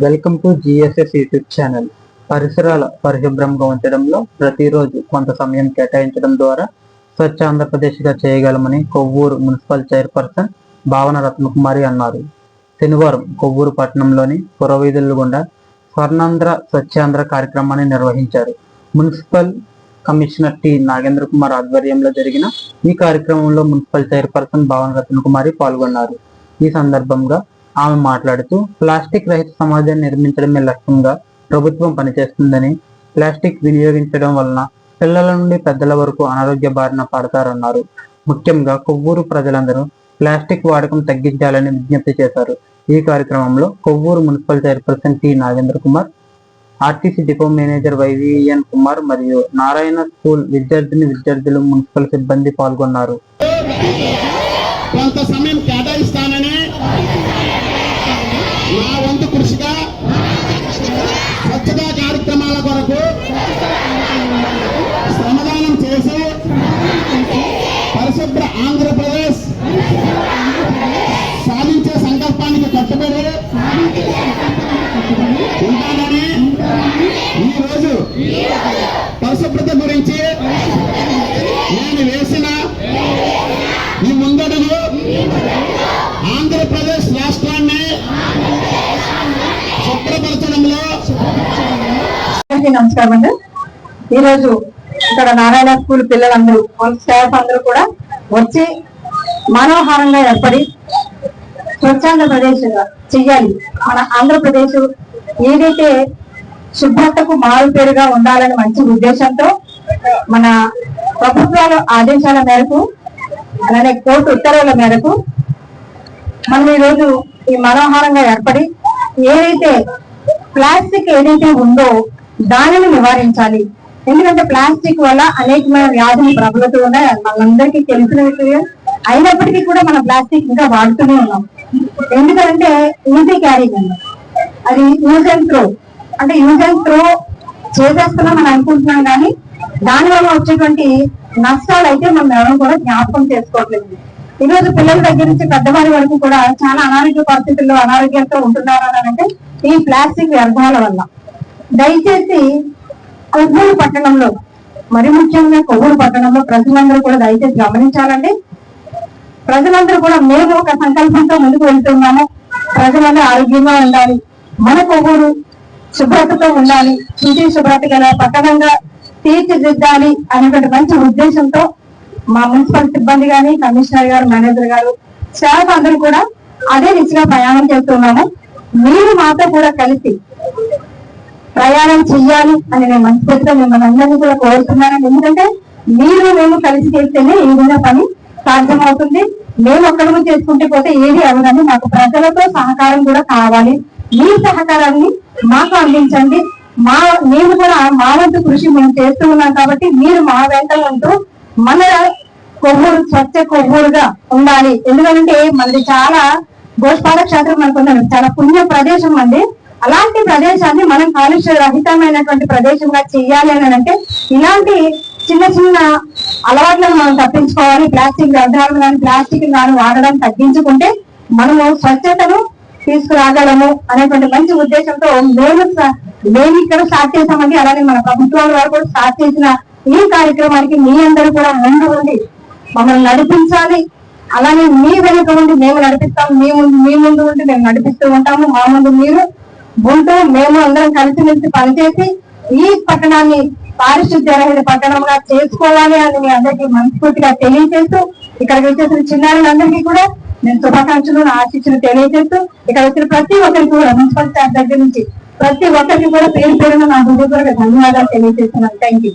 Welcome to GSS YouTube channel. పరిసరాల పరిశుభ్రంగా ఉంచడంలో ప్రతిరోజు కొంత సమయం కేటాయించడం ద్వారా స్వచ్ఛ ఆంధ్రప్రదేశ్గా చేయగలమని కొవ్వూరు మున్సిపల్ చైర్పర్సన్ భావన రత్నకుమారి అన్నారు. శనివారం కొవ్వూరు పట్టణంలోని పురవీధుల గుండా స్వర్ణాంధ్ర స్వచ్ఛాంధ్ర కార్యక్రమాన్ని నిర్వహించారు. Municipal commissioner T Nagendra Kumar ఆధ్వర్యంలో జరిగిన ఈ కార్యక్రమంలో మున్సిపల్ చైర్పర్సన్ భావన రత్నకుమారి పాల్గొన్నారు. ఈ సందర్భంగా ఆమె మాట్లాడుతూ ప్లాస్టిక్ రహిత సమాజాన్ని నిర్మించడమే లక్ష్యంగా ప్రభుత్వం పనిచేస్తుందని ప్లాస్టిక్ వినియోగించడం వలన పిల్లల నుండి పెద్దల వరకు అనారోగ్య బారిన పడతారన్నారు. ముఖ్యంగా కొవ్వూరు ప్రజలందరూ ప్లాస్టిక్ వాడకం తగ్గించాలని విజ్ఞప్తి చేశారు. ఈ కార్యక్రమంలో Kovvuru municipal chairperson T Nagendra Kumar RTC depot manager YVN Kumar మరియు నారాయణ స్కూల్ విద్యార్థిని విద్యార్థులు మున్సిపల్ సిబ్బంది పాల్గొన్నారు. కొంత సమయం అందరికీ నమస్కారం అండి. ఈరోజు ఇక్కడ నారాయణ స్కూల్ పిల్లలందరూ వాళ్ళ స్టాఫ్ అందరూ కూడా వచ్చి మనోహారంగా ఏర్పడి స్వచ్ఛాంధ్రప్రదేశ్ చెయ్యాలి. మన ఆంధ్రప్రదేశ్ ఏదైతే శుభ్రతకు మారు పేరుగా ఉండాలని మంచి ఉద్దేశంతో మన ప్రభుత్వాల ఆదేశాల మేరకు అలానే కోర్టు ఉత్తర్వుల మేరకు మనం ఈరోజు ఈ మనోహారంగా ఏర్పడి ఏదైతే ప్లాస్టిక్ ఏదైతే ఉందో దానిని నివారించాలి. ఎందుకంటే ప్లాస్టిక్ వల్ల అనేకమైన వ్యాధులు ప్రబలుతూ ఉన్నాయి. మనందరికీ తెలిసిన విషయం అయినప్పటికీ కూడా మనం ప్లాస్టిక్ ఇంకా వాడుతూనే ఉన్నాం. ఎందుకంటే ఈజీ క్యారింగ్ అండి. అది యూజ్ అండ్ త్రో. అంటే యూజ్ అండ్ త్రో చేసేస్తున్నాం అని అనుకుంటున్నాం కానీ దానివల్ల వచ్చేటువంటి నష్టాలు అయితే మనం ఎవరు కూడా జ్ఞాపకం చేసుకోవట్లేదు. ఈరోజు పిల్లల దగ్గర నుంచి పెద్దవారి వరకు కూడా చాలా అనారోగ్య పరిస్థితుల్లో అనారోగ్యంతో ఉంటున్నారు అని అంటే ఈ ప్లాస్టిక్ వ్యర్థాల వల్ల. దయచేసి కొవ్వూరు పట్టణంలో మరి ముఖ్యంగా కొవ్వూరు పట్టణంలో ప్రజలందరూ కూడా దయచేసి గమనించాలండి. ప్రజలందరూ కూడా మేము ఒక సంకల్పంతో ముందుకు వెళ్తున్నాము. ప్రజలందరూ ఆరోగ్యంగా ఉండాలి. మన కొవ్వూరు శుభ్రతతో ఉండాలి. శుచి శుభ్రత గల పట్టణంగా తీర్చిదిద్దాలి అనేటువంటి మంచి ఉద్దేశంతో మా మున్సిపల్ సిబ్బంది గాని కమిషనర్ గారు మేనేజర్ గారు స్టాఫ్ అందరూ కూడా అదే దిశగా ప్రయాణం చేస్తున్నాము. మీరు మాతో కూడా కలిసి ప్రయాణం చెయ్యాలి అని నేను మనస్ఫూర్తిగా మిమ్మల్ని అందరినీ కూడా కోరుతున్నాను. ఎందుకంటే మీరు మేము కలిసి చేస్తేనే ఈ విధంగా పని సాధ్యమవుతుంది. మేము ఒక్కడము చేసుకుంటే పోతే ఏది అవ్వదని మాకు ప్రజలతో సహకారం కూడా కావాలి. మీ సహకారాన్ని మాకు అందించండి. మా మేము కూడా మా వంతు కృషి మేము చేస్తూ ఉన్నాం కాబట్టి మీరు మా వెంట ఉంటూ మన కొవ్వూరు స్వచ్ఛ కొవ్వూరుగా ఉండాలి. ఎందుకంటే మనది చాలా గోష్పాల క్షేత్రం మనకు చాలా పుణ్య ప్రదేశం అండి. అలాంటి ప్రదేశాన్ని మనం కాలుష్య రహితమైనటువంటి ప్రదేశంగా చెయ్యాలి అని అంటే ఇలాంటి చిన్న చిన్న అలవాట్లను మనం తప్పించుకోవాలి. ప్లాస్టిక్ వ్యర్థాలను కానీ ప్లాస్టిక్ కానీ వాడడం తగ్గించుకుంటే మనము స్వచ్ఛతను తీసుకురాగలము అనేటువంటి మంచి ఉద్దేశంతో మేము మేము ఇక్కడ స్టార్ట్ చేసామండి అలానే మన ప్రభుత్వాల వారు కూడా స్టార్ట్ చేసిన ఈ కార్యక్రమానికి మీ అందరూ కూడా ముందు ఉండి మమ్మల్ని నడిపించాలి. అలానే మీ వెనుక ఉండి మేము నడిపిస్తాము మీ ముందు మీ ముందు ఉండి మేము నడిపిస్తూ ఉంటాము. మా ముందు మీరు ఉంటూ మేము అందరం కలిసిమెలిసి పనిచేసి ఈ పట్టణాన్ని పారిశుద్ధ్య రహిత పట్టణంగా చేసుకోవాలి అని మీ అందరికీ మనస్ఫూర్తిగా తెలియజేస్తూ ఇక్కడికి వచ్చేసిన చిన్నారులందరికీ కూడా నేను శుభాకాంక్షలు ఆశించిన తెలియజేస్తూ ఇక్కడ వచ్చిన ప్రతి ఒక్కరికి కూడా మున్సిపల్ స్టాఫ్ దగ్గర నుంచి ప్రతి ఒక్కరికి కూడా పేరు పేరున నా హృదయపూర్వక ధన్యవాదాలు తెలియజేస్తున్నాను. Thank you